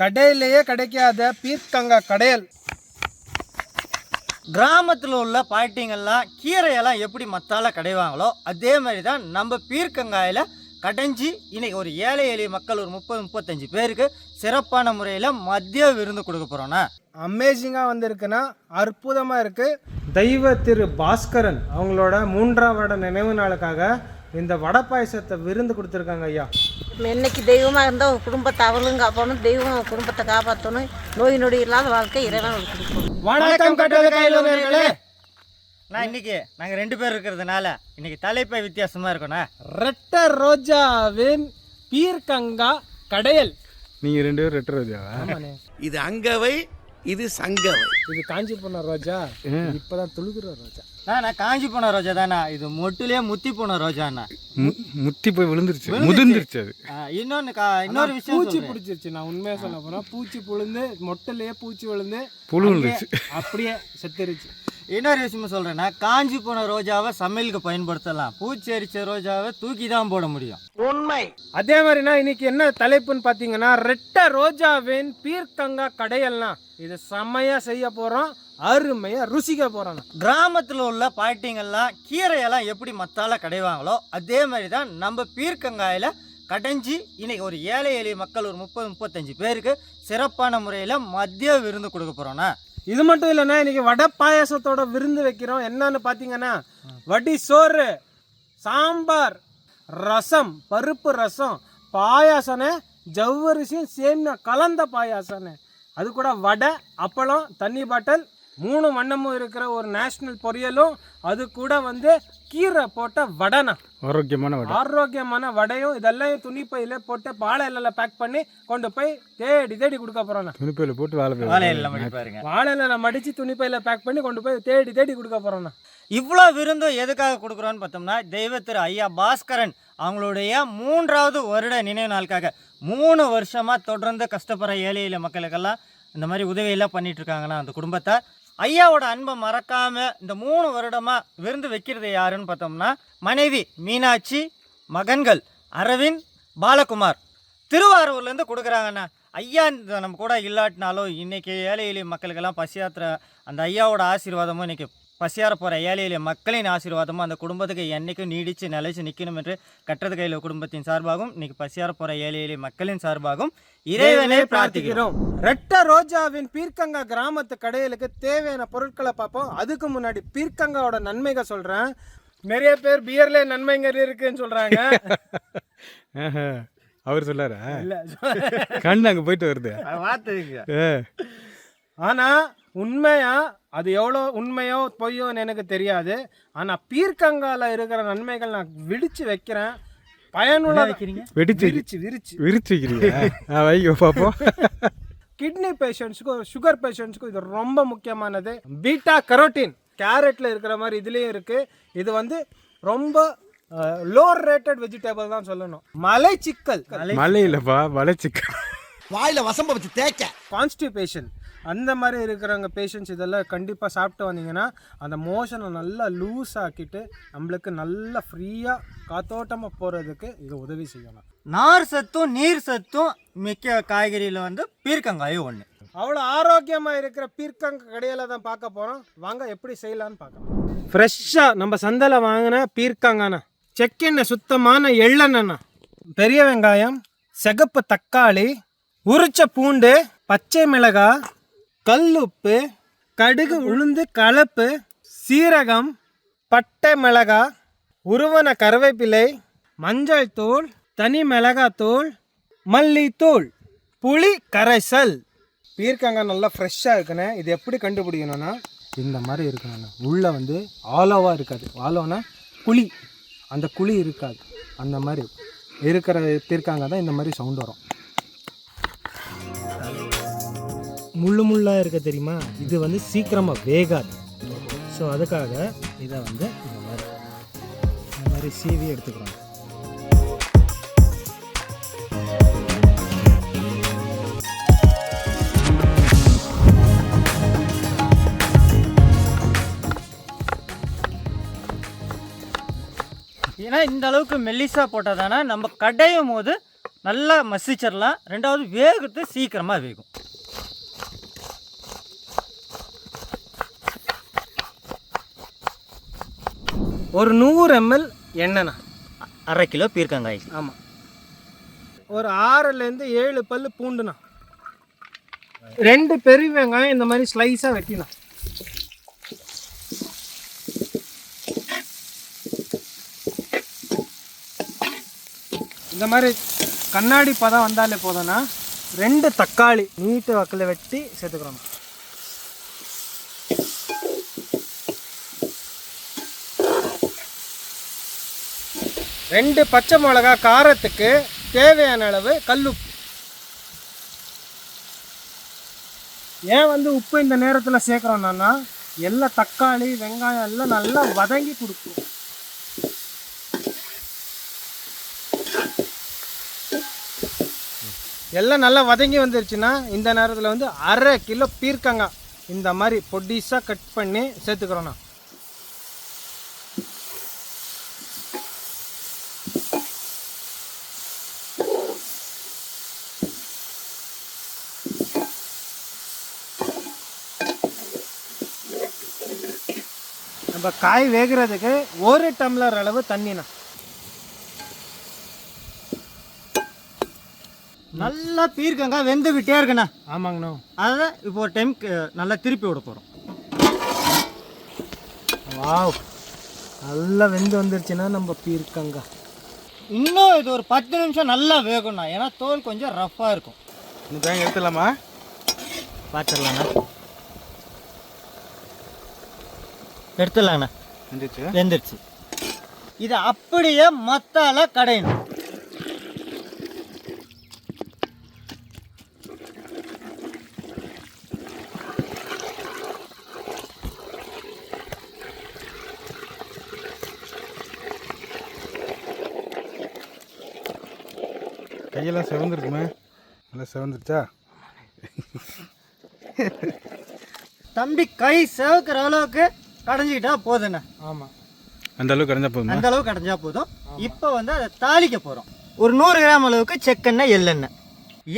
கடையிலேயே கிடைக்காத பீர்க்கங்காய் கடையல். கிராமத்தில் உள்ள பாட்டிங்கள்லாம் கீரையெல்லாம் எப்படி மத்தால கடைவாங்களோ அதே மாதிரி தான் நம்ம பீர்க்கங்காயில் கடைஞ்சி இன்னைக்கு ஒரு ஏழை எளிய மக்கள் ஒரு முப்பது முப்பத்தஞ்சு பேருக்கு சிறப்பான முறையில் மதிய விருந்து கொடுக்க போகிறோண்ணா அமேசிங்காக வந்திருக்குன்னா அற்புதமாக இருக்குது தெய்வ திரு பாஸ்கரன் அவங்களோட மூன்றாம் வருட நினைவு நாளுக்காக இந்த வடை பாயசத்தை விருந்து கொடுத்துருக்காங்க ஐயா. என்னைக்கு தெய்வமாக இருந்தால் ஒரு குடும்பத்தை அவளும் காப்பாற்றணும் தெய்வம் குடும்பத்தை காப்பாற்றணும் நோய் நொடி இல்லாத வாழ்க்கை இறைவன் கொடுக்கணும். வணக்கம் கையில் நான் இன்னைக்கு நாங்கள் ரெண்டு பேர் இருக்கிறதுனால இன்னைக்கு தலைப்பை வித்தியாசமாக இருக்கோண்ணா ரெட்ட ரோஜாவின் பீர்க்கங்கா கடையல். நீங்கள் ரெண்டு பேரும் ரெட்டர் ரோஜாவா? இது அங்கவை இது சங்கவை. இது காஞ்சி போன ரோஜா இப்பதான் துளுக்குற ரோஜா. நான் காஞ்சி போன ரோஜா தானே? இது மொட்டுலேயே முத்தி போன ரோஜாண்ணா. முத்தி போய் விழுந்துருச்சு. முதிர்ந்துருச்சு அது. இன்னொன்னு கா இன்னொரு விஷயம் பூச்சி. பிடிச்சிருச்சு. நான் உண்மையா சொல்ல போனா பூச்சி புழுந்து மொட்டிலேயே பூச்சி விழுந்து புழு. அப்படியே செத்துருச்சு. இன்னொரு விஷயம் சொல்கிறேன்னா காஞ்சி போன ரோஜாவை சமையலுக்கு பயன்படுத்தலாம். பூச்சி அரிச்ச ரோஜாவை தூக்கி தான் போட முடியும். உண்மை. அதே மாதிரினா இன்னைக்கு என்ன தலைப்புன்னு பார்த்தீங்கன்னா ரெட்ட ரோஜாவின் பீர்க்கங்கா கடையல்னா. இது செம்மையா செய்ய போறோம். அருமையா ருசிக்க போறோம் கிராமத்தில் உள்ள பாட்டிங்கெல்லாம் கீரையெல்லாம் எப்படி மத்தால கடைவாங்களோ அதே மாதிரி தான் நம்ம பீர்க்கங்காயில் கடைஞ்சி இன்னைக்கு ஒரு ஏழை எளிய மக்கள் ஒரு முப்பது முப்பத்தஞ்சு பேருக்கு சிறப்பான முறையில் மதிய விருந்து கொடுக்க போகிறோண்ணா இது மட்டும் இல்லைன்னா இன்னைக்கு வடை பாயாசத்தோட விருந்து வைக்கிறோம். என்னன்னு பார்த்தீங்கன்னா வடி சோறு சாம்பார் ரசம் பருப்பு ரசம் பாயாசனே ஜவ்வரிசியும் சேமியா கலந்த பாயாசனே அது கூட வடை அப்பளம் தண்ணி பாட்டில் மூணு வண்ணமும் இருக்கிற ஒரு நேஷ்னல் பொரியலும் அது கூட வந்து கீரை போட்ட வடைனா. ஆரோக்கியமான வடை. ஆரோக்கியமான வடையும் இதெல்லாம் துணிப்பையில போட்டு பாலை இலையில பேக் பண்ணி கொண்டு போய் தேடி தேடி கொடுக்க போறோம் துணிப்பையில் போட்டு வாழை வாழையில மடி பாருங்க. வாழை இலையில மடிச்சு துணிப்பையில பேக் பண்ணி கொண்டு போய் தேடி தேடி கொடுக்க போறோம் இவ்வளோ விருந்தும் எதுக்காக கொடுக்குறோன்னு பார்த்தோம்னா தெய்வ திரு ஐயா பாஸ்கரன் அவங்களுடைய மூன்றாவது வருட நினைவு நாளுக்காக மூணு வருஷமாக தொடர்ந்து கஷ்டப்படுற ஏழை எளிய மக்களுக்கெல்லாம் இந்த மாதிரி உதவியெல்லாம் பண்ணிட்டு இருக்காங்கன்னா அந்த குடும்பத்தை. ஐயாவோட அன்பை மறக்காம இந்த மூணு வருடமா விருந்து வைக்கிறது யாருன்னு பார்த்தோம்னா மனைவி மீனாட்சி மகன்கள் அரவிந்த் பாலகுமார். திருவாரூர்லேருந்து கொடுக்குறாங்கண்ணா. ஐயா இந்த நம்ம கூட இல்லாட்டினாலும் இன்றைக்கி ஏழை எளிய மக்களுக்கெல்லாம் பசியாத்துற அந்த ஐயாவோட ஆசீர்வாதமும் இன்றைக்கி பசியார போகிற ஏழை எளிய மக்களின் ஆசீர்வாதமும் அந்த குடும்பத்துக்கு என்னைக்கும் நீடித்து நிலைச்சு நிற்கணும் என்று கட்டது கையில் குடும்பத்தின் சார்பாகவும் இன்னைக்கு பசியார போகிற ஏழை எளிய மக்களின் சார்பாகவும் இறைவனே பிரார்த்திக்கிறோம். ரெட்ட ரோஜாவின் பீர்க்கங்கா கிராமத்து கடைகளுக்கு தேவையான பொருட்களை பார்ப்போம். அதுக்கு முன்னாடி பீர்க்கங்காவோட நன்மைகள் சொல்றேன். நிறைய பேர் பியர்ல நன்மைகள் இருக்குன்னு சொல்றாங்க. அவர் சொல்லாரா? இல்ல. கண்ணு அங்கே போயிட்டு வருது. பார்த்துங்க ஏ ஆனா உண்மையா அது எவ்வளோ உண்மையோ பொய்யோன்னு எனக்கு தெரியாது. ஆனா பீர்க்கங்கால இருக்கிற நன்மைகள் நான் விடிச்சு வைக்கிறேன். பயனுள்ள வைக்கிறீங்க? வெடிச்சு விரிச்சு விரிச்சு. விரிச்சு வைக்கிறீங்க வைங்க பார்ப்போம் கிட்னி பேஷண்ட்ஸுக்கும் சுகர் பேஷண்ட்ஸுக்கும் இது ரொம்ப முக்கியமானது. பீட்டா கரோட்டின் கேரட்ல இருக்கிற மாதிரி இதுலேயும் இருக்கு. இது வந்து ரொம்ப லோர் ரேட்டட் வெஜிடபிள் தான் சொல்லணும். மலைச்சிக்கல். மழை இல்லைப்பா வளைச்சிக்க வாயில வசம்ப வச்சு தேய்க்க. கான்ஸ்டிபேஷன் அந்த மாதிரி இருக்கிறவங்க பேஷண்ட்ஸ் இதெல்லாம் கண்டிப்பாக சாப்பிட்டு வந்தீங்கன்னா அந்த மோஷனை நல்லா லூஸ் ஆக்கிட்டு நம்மளுக்கு நல்லா ஃப்ரீயாக காத்தோட்டமாக போகிறதுக்கு இது உதவி செய்யலாம். நார் சத்தும் நீர் சத்தும் மிக்க காய்கறியில் வந்து பீர்க்கங்காயும் ஒன்று அவ்வளோ ஆரோக்கியமாக இருக்கிற பீர்க்கங்க கடையில தான் பார்க்க போகிறோம் வாங்க எப்படி செய்யலாம்னு பார்க்கலாம். ஃப்ரெஷ்ஷாக நம்ம சந்தையில் வாங்கின பீர்க்கங்கண்ணா செக்கெண்ணெய் சுத்தமான எள்ளெண்ணெண்ணா பெரிய வெங்காயம் சிகப்பு தக்காளி உரிச்ச பூண்டு பச்சை மிளகாய் கல்லுப்பு கடுகு உளுந்து கலப்பு சீரகம் பட்டை மிளகாய் உருவன கருவேப்பிலை மஞ்சள் தூள் தனி மிளகாத்தூள் மல்லித்தூள் புளி கரைசல். பீர்க்கங்காய் நல்லா ஃப்ரெஷ்ஷாக இருக்குண்ணே. இது எப்படி கண்டுபிடிக்கணும்னா இந்த மாதிரி இருக்கணும்ண்ணா உள்ளே வந்து ஆலோவாக இருக்காது. ஆலோனா குழி அந்த குழி இருக்காது. அந்த மாதிரி இருக்கிற பீர்க்கங்காய் தான் இந்த மாதிரி சவுண்ட் வரும். முள்ளு முள்ளாக இருக்க தெரியுமா? இது வந்து சீக்கிரமாக வேகாது. ஸோ அதுக்காக இதை வந்து இந்த மாதிரி இந்த மாதிரி சீவி எடுத்துக்கிறோம். ஏன்னா இந்த அளவுக்கு மெல்லிசா போட்டால் தானே நம்ம கடையும் போது நல்லா மசிச்சிடலாம். ரெண்டாவது வேகிறது சீக்கிரமாக வேகும். ஒரு நூறு எம்எல் எண்ணெய்ண்ணா. அரை கிலோ பீர்க்கங்காய். ஆமாம் ஒரு ஆறுலேருந்து ஏழு பல்லு பூண்டுண்ணா. ரெண்டு பெரிய வெங்காயம் இந்த மாதிரி ஸ்லைஸாக வெட்டினா இந்த மாதிரி கண்ணாடி பதம் வந்தாலே போதும்னா ரெண்டு தக்காளி நீட்டு வக்கில் வெட்டி சேர்த்துக்கிறோம் ரெண்டு பச்சை மிளகா காரத்துக்கு தேவையான அளவு கல்லுப்பு ஏன் வந்து உப்பு இந்த நேரத்தில் சேர்க்குறோன்னா எல்லாம் தக்காளி வெங்காயம் எல்லாம் நல்லா வதங்கி கொடுக்கும். எல்லாம் நல்லா வதங்கி வந்துருச்சுன்னா இந்த நேரத்தில் வந்து அரை கிலோ பீர்க்கங்காய் இந்த மாதிரி பொடிசாக கட் பண்ணி சேர்த்துக்கிறோண்ணா நம்ம காய் வேகிறதுக்கு ஒரு டம்ளர் அளவு தண்ணிண்ணா. நல்லா பீர்க்கங்காய் வெந்துக்கிட்டே இருக்குண்ணா. ஆமாங்கண்ணா. அதை இப்போ ஒரு டைம் நல்லா திருப்பி விட போகிறோம் வாவ். நல்லா வெந்து வந்துருச்சுன்னா நம்ம பீர்க்கங்காய் இன்னும் இது ஒரு பத்து நிமிஷம் நல்லா வேகணும்ண்ணா ஏன்னா தோல் கொஞ்சம் ரஃப்பாக இருக்கும். இந்த தேங்காய் எடுத்துடலாமா? பார்த்துடலாண்ணா எடுத்துடலாங்கண்ணா வந்துச்சு வெந்துருச்சு இதை அப்படியே மத்தால கடையணும். கையெல்லாம் செவந்திருக்குமே? நல்லா செவந்துருச்சா? தம்பி கை சேவுக்கிற அளவுக்கு கடைஞ்சிக்கிட்டா போதுண்ணே ஆமாம் அந்த அளவுக்கு கரைஞ்சா போதுமா? அந்த அளவுக்கு கடைஞ்சா போதும். இப்போ வந்து அதை தாளிக்க போகிறோம் ஒரு நூறு கிராம் அளவுக்கு செக்கெண்ணெய் எள்ளெண்ணெய்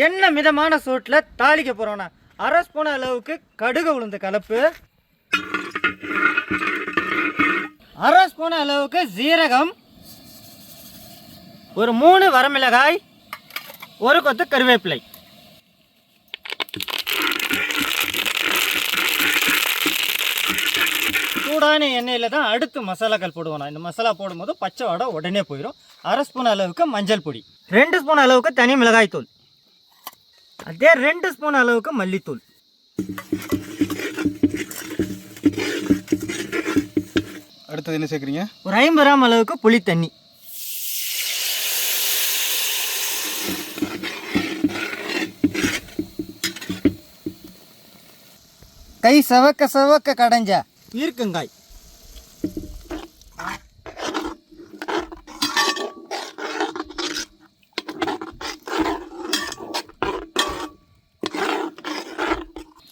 எண்ணெய். மிதமான சூட்டில் தாளிக்க போகிறோண்ணா அரை ஸ்பூன் அளவுக்கு கடுகு உளுந்த கலப்பு. அரை ஸ்பூன் அளவுக்கு ஜீரகம் ஒரு மூணு வரமிளகாய். ஒரு கொத்து கருவேப்பிலை. சூடான எண்ணெயில் தான் அடுத்து மசாலாக்கள் போடுவோம் நான் இந்த மசாலா போடும்போது பச்சை வடை உடனே போயிடும் அரை ஸ்பூன் அளவுக்கு மஞ்சள் பொடி. ரெண்டு ஸ்பூன் அளவுக்கு தனி மிளகாய் தூள். அதே ரெண்டு ஸ்பூன் அளவுக்கு மல்லித்தூள். அடுத்தது என்ன சேர்க்குறீங்க? ஒரு ஐம்பது கிராம் அளவுக்கு புளி தண்ணி. கை சவக்க சவக்க கடைஞ்ச பீர்க்கங்காய்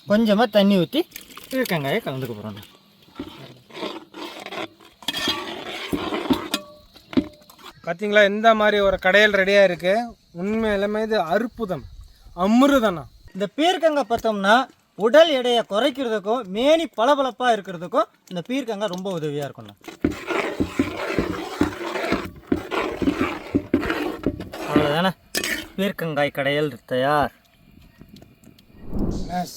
கொஞ்சமாக தண்ணி ஊற்றி பீர்க்கங்காயை கலந்துக்க போகிறோம் பார்த்தீங்களா இந்த மாதிரி ஒரு கடையில் ரெடியாக இருக்கு. உண்மையிலுமே இது அற்புதம். அமிர்தண்ணா இந்த பீர்க்கங்காய் பார்த்தோம்னா உடல் எடையை குறைக்கிறதுக்கும் மேனி பளபளப்பாக இருக்கிறதுக்கும் இந்த பீர்க்கங்காய் ரொம்ப உதவியாக இருக்கும்ண்ணா. அவ்வளோதானே பீர்க்கங்காய் கடையல் தயார்.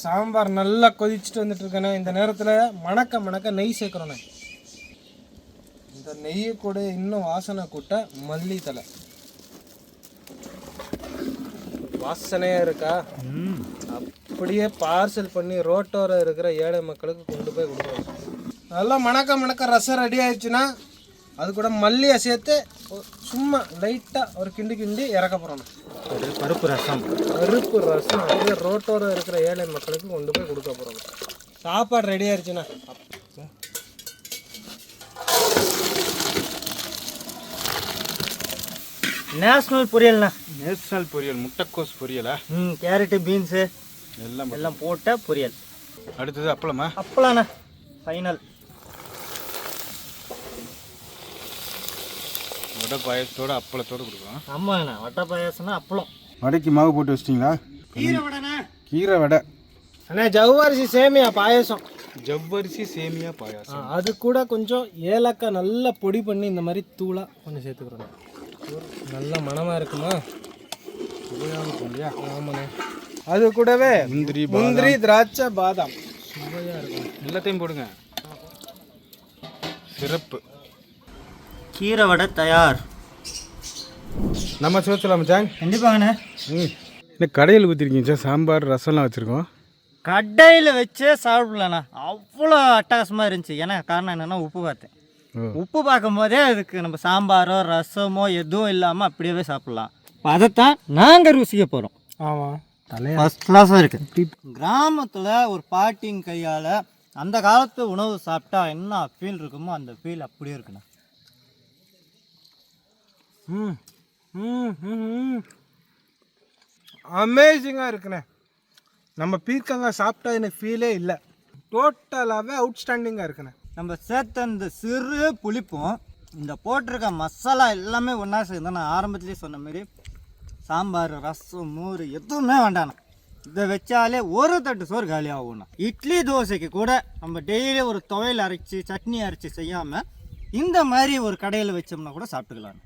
சாம்பார் நல்லா கொதிச்சுட்டு வந்துட்டு இருக்கேண்ணே. இந்த நேரத்தில் மணக்க மணக்க நெய் சேர்க்குறோண்ணே. இந்த நெய்யை கூட இன்னும் வாசனை கூட்ட மல்லி தலை வாசனையாக இருக்கா அப்படியே பார்சல் பண்ணி ரோட்டோரம் இருக்கிற ஏழை மக்களுக்கு கொண்டு போய் கொடுக்கணும் நல்லா மணக்க மணக்க ரசம் ரெடி ஆயிடுச்சுன்னா அது கூட மல்லியை சேர்த்து சும்மா லைட்டாக ஒரு கிண்டி கிண்டி இறக்க போகிறோம் ஒரு பருப்பு ரசம். பருப்பு ரசம் அப்படியே ரோட்டோரம் இருக்கிற ஏழை மக்களுக்கு கொண்டு போய் கொடுக்க போகிறோம் சாப்பாடு ரெடி ஆயிடுச்சுண்ணா நேஷ்னல் பொரியல்ண்ணா. நேஷனல் பொரியல் முட்டைக்கோஸ் பொரியலா? ம் கேரட்டு பீன்ஸு எல்லாம் போட்டு. எல்லாம் போட்ட பொரியல். அடுத்தது அப்பளமா? அப்பலாண்ணா ஃபைனல் வடை பாயசத்தோட அப்பளத்தோட கொடுக்குறோம் ஆமாங்கண்ணா வட்டை பாயாசம்னா அப்பளம். வடைக்கு மாவு போட்டு வச்சிட்டிங்களா? கீரை வடைண்ணா? கீரை வடை. அண்ணா ஜவ்வரிசி சேமியா பாயசம். ஜவ்வரிசி சேமியா பாயாசம். அது கூட கொஞ்சம் ஏலக்காய் நல்லா பொடி பண்ணி இந்த மாதிரி தூளாக கொஞ்சம் சேர்த்துக்கிறோம் நல்ல மணமாக இருக்குமா? இல்லையா? ஆமாண்ணே. அது கூடவே முந்திரி முந்திரி திராட்சை பாதாம். எல்லாத்தையும் போடுங்க. சிறப்பு. கீரை வடை தயார். நம்ம சோச்சலாமா சாங் கண்டிப்பாங்கண்ணே. ம். இந்த கடையில் ஊற்றிருக்கீங்க சார் சாம்பார் ரசம்லாம் வச்சுருக்கோம். கடையில் வச்சே சாப்பிடலண்ணா. அவ்வளோ அட்டகாசமாக இருந்துச்சு. ஏன்னா காரணம் என்னென்னா உப்பு பார்த்தேன். உப்பு பார்க்கும்போதே அதுக்கு நம்ம சாம்பாரோ ரசமோ எதுவும் இல்லாமல் அப்படியே சாப்பிட்லாம். அதைத்தான் நாங்கள் ருசிக்க போகிறோம் ஆமாம் ஃபஸ்ட் கிளாஸாக இருக்குது கிராமத்தில் ஒரு பாட்டிங் கையால் அந்த காலத்து உணவு சாப்பிட்டா என்ன ஃபீல் இருக்குமோ அந்த ஃபீல் அப்படியே இருக்குண்ணா. ம் ம் அமேசிங்காக இருக்குண்ணே. நம்ம பீர்க்கங்காய் சாப்பிட்டா எனக்கு ஃபீலே இல்லை. டோட்டலாகவே அவுட்ஸ்டாண்டிங்காக இருக்குண்ணே. நம்ம சேர்த்த இந்த சிறு புளிப்பும் இந்த போட்டிருக்க மசாலா எல்லாமே ஒன்றா சேர்ந்து நான் ஆரம்பத்திலே சொன்ன மாதிரி சாம்பார் ரசம் மோர் எதுவுமே வேண்டாண்ணா இதை வச்சாலே ஒரு தட்டு சோறு காலி ஆகும்ண்ணா இட்லி தோசைக்கு கூட நம்ம டெய்லி ஒரு துவையல் அரைச்சி சட்னி அரைச்சி செய்யாமல் இந்த மாதிரி ஒரு கடையில் வச்சோம்னா கூட சாப்பிட்டுக்கலாம்.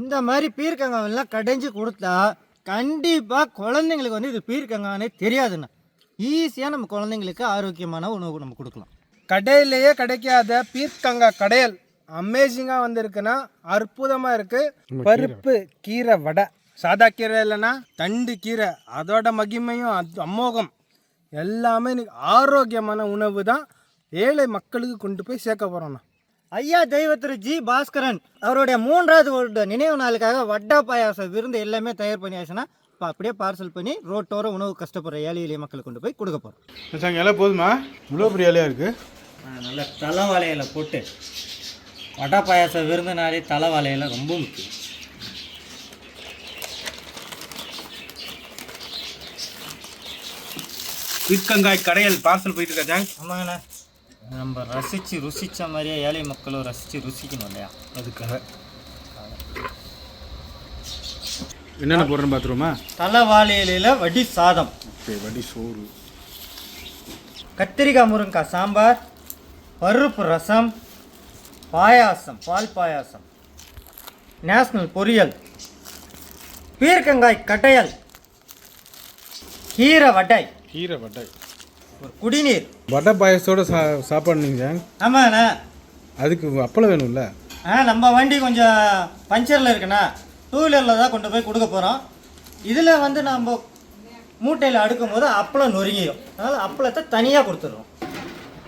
இந்த மாதிரி பீர்க்கங்காவெல்லாம் கடைஞ்சி கொடுத்தா கண்டிப்பாக குழந்தைங்களுக்கு வந்து இது பீர்க்கங்கானே தெரியாதுண்ணா. ஈஸியாக நம்ம குழந்தைங்களுக்கு ஆரோக்கியமான உணவு நம்ம கொடுக்கலாம். கடையிலேயே கிடைக்காத பீர்க்கங்காய் கடையல் அமேசிங்காக வந்திருக்குன்னா அற்புதமாக இருக்குது பருப்பு கீரை வடை. சாதா கீரை இல்லைன்னா தண்டு கீரை அதோட மகிமையும் அது அமோகம் எல்லாமே ஆரோக்கியமான உணவு தான் ஏழை மக்களுக்கு கொண்டு போய் சேர்க்க போகிறோண்ணா ஐயா தெய்வத்திரு ஜி பாஸ்கரன் அவருடைய மூன்றாவது வருட நினைவு நாளுக்காக வட்டா பாயாச விருந்து எல்லாமே தயார் பண்ணியாச்சுன்னா இப்போ அப்படியே பார்சல் பண்ணி ரோட்டோர உணவு கஷ்டப்படுற ஏழை எளிய மக்களுக்கு கொண்டு போய் கொடுக்க போகிறோம் இலை போதுமா? இவ்வளோ பெரிய இலையா இருக்குது நல்ல தலைவாழையில போட்டு வடை பாயாச விருந்தினாலே தலைவாழையில ரொம்ப முக்கியம். பீர்க்கங்காய் கடையல் பார்சல் போயிட்டு இருக்கா ஆமாங்கண்ணா. நம்ம ரசித்து ருசித்த மாதிரியே ஏழை மக்களும் ரசித்து ருசிக்கணும் இல்லையா? அதுக்காக. என்னென்ன போடுறேன்னு பார்த்துருவோமா? தலைவாழையில வடி சாதம். சரி வடி சோறு. கத்திரிக்காய் முருங்கைக்காய் சாம்பார் பருப்பு ரசம் பாயாசம் பால் பாயாசம் நேஷ்னல் பொரியல் பீர்க்கங்காய் கட்டையல் கீரை வடை. கீரை வடை. ஒரு குடிநீர். வடை பாயசத்தோட சா சாப்பாடு நீங்கள் ஆமாண்ணா. அதுக்கு அப்பளம் வேணும்ல? ஆ நம்ம வண்டி கொஞ்சம் பஞ்சரில் இருக்குண்ணா. டூ வீலரில் தான் கொண்டு போய் கொடுக்க போகிறோம் இதில் வந்து நம்ம மூட்டையில் அடுக்கும் போது அப்பளம் நொறுங்கிடும் அதனால் அப்பளத்தை தனியாக கொடுத்துட்றோம்.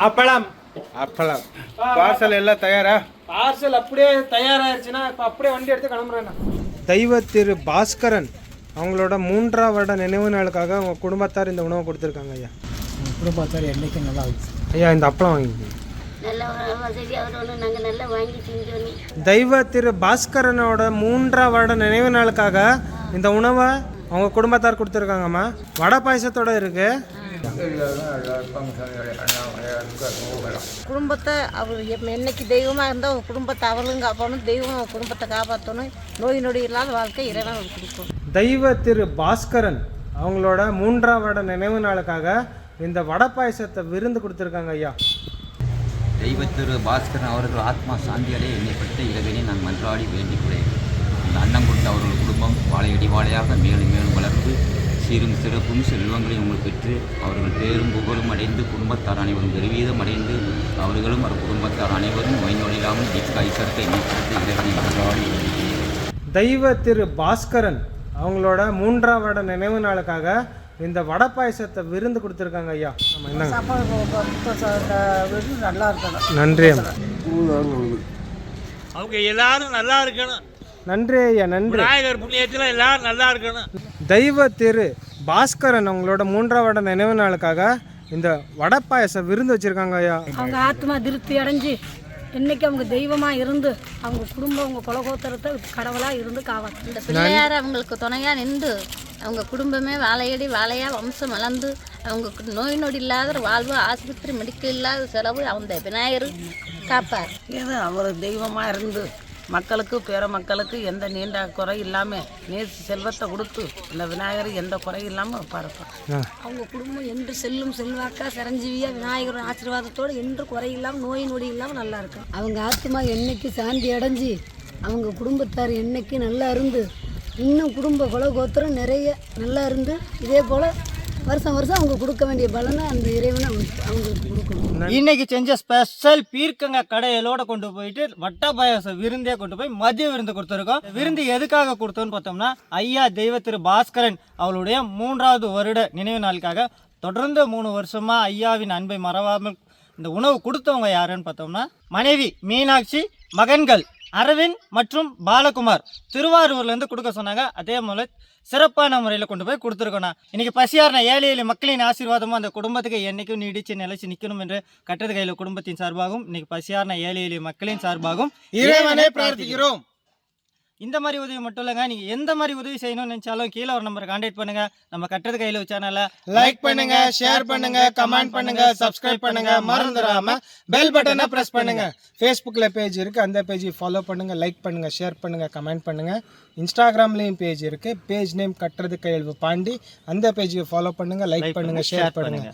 அப்பளம். அப்பளம். பார்சல் எல்லாம் தயாரா? பார்சல் அப்படியே தயாராகிடுச்சுன்னா இப்போ அப்படியே வண்டி எடுத்து கிளம்புறேண்ணா. தெய்வ திரு பாஸ்கரன். அவங்களோட மூன்றாம் வருட நினைவு நாளுக்காக அவங்க குடும்பத்தார் இந்த உணவை கொடுத்துருக்காங்க ஐயா. குடும்பத்தார் என்றைக்கும் நல்லா ஐயா இந்த அப்பளம் வாங்கிக்கோங்க. தெய்வ திரு பாஸ்கரனோட மூன்றாம் வருட நினைவு நாளுக்காக இந்த உணவை அவங்க குடும்பத்தார் கொடுத்துருக்காங்கம்மா. வடை பாயசத்தோட இருக்கு. குடும்பத்தை அவர் என்னைக்கு தெய்வமாக இருந்தால் அவங்க குடும்பத்தை அவர்களும் காப்பாற்றணும் தெய்வம் அவங்க குடும்பத்தை காப்பாற்றணும் நோய் நொடி இல்லாத வாழ்க்கை இறைவன் அவருக்கு கொடுக்கணும் தெய்வ திரு பாஸ்கரன் அவங்களோட மூன்றாம் வருட நினைவு நாளுக்காக இந்த வடை பாயசத்தை விருந்து கொடுத்துருக்காங்க ஐயா. தெய்வத்திரு பாஸ்கரன் அவர்கள் ஆத்மா சாந்தியடைய எண்ணப்பட்ட இறைவனை நான் மன்றாடி வேண்டிக் கொள்கிறேன். இந்த அன்னம் கொடுத்த அவர்கள் குடும்பம் வாழையடி வாழையாக மேலும் மேலும் வளர்ந்து சீரும் சிறப்பும் செல்வங்களையும் உங்கள் பெற்று அவர்கள் பேரும் புகழும் அடைந்து குடும்பத்தார் அனைவரும் பெருவீதம் அடைந்து அவர்களும் அவர் குடும்பத்தார் அனைவரும் நோய் மன்றாடி வேண்டிக் கொள்கிறேன். தெய்வ திரு பாஸ்கரன் அவங்களோட மூன்றாம் வருட நினைவு நாளுக்காக இந்த வடை பாயசத்தை விருந்து கொடுத்துருக்காங்க ஐயா. ஆமாம் இந்தாங்க நல்லா இருக்கணும் நன்றி அம்மா. அவங்க எல்லாரும் நல்லா இருக்கணும். நன்றி ஐயா நன்றி. விநாயகர் புண்ணியத்தில் எல்லாரும் நல்லா இருக்கணும். தெய்வ திரு பாஸ்கரன் அவங்களோட மூன்றாம் வருட நினைவு நாளுக்காக இந்த வடை பாயச விருந்து வச்சிருக்காங்க ஐயா. அவங்க ஆத்மா திருப்தி அடைஞ்சு என்னைக்கு அவங்க தெய்வமா இருந்து அவங்க குடும்பம் அவங்க குலகோத்திரத்தை கடவுளா இருந்து காவாங்க. இந்த பிள்ளையார் அவங்களுக்கு துணையா நின்று அவங்க குடும்பமே வாழையடி வாழையா வம்சம் வளர்ந்து அவங்க நோய் நொடி இல்லாத வாழ்வு ஆஸ்பத்திரி மெடிக்கல் இல்லாத செலவு அந்த விநாயகர் காப்பார். ஏதோ அவர் தெய்வமாக இருந்து மக்களுக்கு பிற மக்களுக்கு எந்த நீண்ட குறை இல்லாமல் நேசி செல்வத்தை கொடுத்து இந்த விநாயகர் எந்த குறை இல்லாமல் பரப்போம் அவங்க குடும்பம் என்று செல்லும் செல்வாக்கா சிரஞ்சீவியா விநாயகர் ஆசீர்வாதத்தோடு என்று குறை இல்லாமல் நோய் நொடி இல்லாமல் நல்லா இருக்கும் அவங்க ஆத்மா என்னைக்கு சாந்தி அடைஞ்சு அவங்க குடும்பத்தார் என்னைக்கு நல்லா இருந்து இன்னும் குடும்ப குலகோத்திரம் நிறைய நல்லா இருந்து இதே போல் வருஷம் வருஷம் அவங்க கொடுக்க வேண்டிய பலனை அந்த இறைவனை அவங்களுக்கு அவங்களுக்கு கொடுக்கணும். இன்னைக்கு செஞ்ச ஸ்பெஷல் பீர்க்கங்க கடையிலோட கொண்டு போயிட்டு வட்ட பாயாசம் விருந்தே கொண்டு போய் மதிய விருந்து கொடுத்துருக்கோம். விருந்து எதுக்காக கொடுத்தோன்னு பார்த்தோம்னா ஐயா தெய்வ திரு பாஸ்கரன் அவளுடைய மூன்றாவது வருட நினைவு நாளுக்காக தொடர்ந்து மூணு வருஷமா ஐயாவின் அன்பை மறவாமல் இந்த உணவு கொடுத்தவங்க யாருன்னு பார்த்தோம்னா மனைவி மீனாட்சி மகன்கள். அரவிந்த் மற்றும் பாலகுமார் திருவாரூர்லேருந்து கொடுக்க சொன்னாங்க. அதே போல் சிறப்பான முறையில் கொண்டு போய் கொடுத்துருக்கோண்ணா இன்னைக்கு பசியார்ன ஏழை ஏழை மக்களின் ஆசீர்வாதமும் அந்த குடும்பத்துக்கு என்னைக்கும் நீடிச்சு நிலைச்சு நிற்கணும் என்று கட்டது கையில் குடும்பத்தின் சார்பாகவும் இன்னைக்கு பசியார்ன ஏழை ஏழை மக்களின் சார்பாகவும் இறைவனே பிரார்த்திக்கிறோம். இந்த மாதிரி உதவி மட்டும் இல்லைங்க. நீங்கள் எந்த மாதிரி உதவி செய்யணும்னு நினச்சாலும் கீழே ஒரு நம்பரை கான்டாக்ட் பண்ணுங்க. நம்ம கட்டுறது கையில் சேனலை லைக் பண்ணுங்க ஷேர் பண்ணுங்க கமெண்ட் பண்ணுங்க சப்ஸ்கிரைப் பண்ணுங்க. மறந்துடாம பெல் பட்டனை பிரஸ் பண்ணுங்க. ஃபேஸ்புக்கில் பேஜ் இருக்கு. அந்த பேஜை ஃபாலோ பண்ணுங்க லைக் பண்ணுங்க ஷேர் பண்ணுங்க கமெண்ட் பண்ணுங்க. இன்ஸ்டாகிராம்லேயும் பேஜ் இருக்கு. பேஜ் நேம் கட்டுறது கையெழுவு பாண்டி. அந்த பேஜை ஃபாலோ பண்ணுங்க லைக் பண்ணுங்க ஷேர் பண்ணுங்க.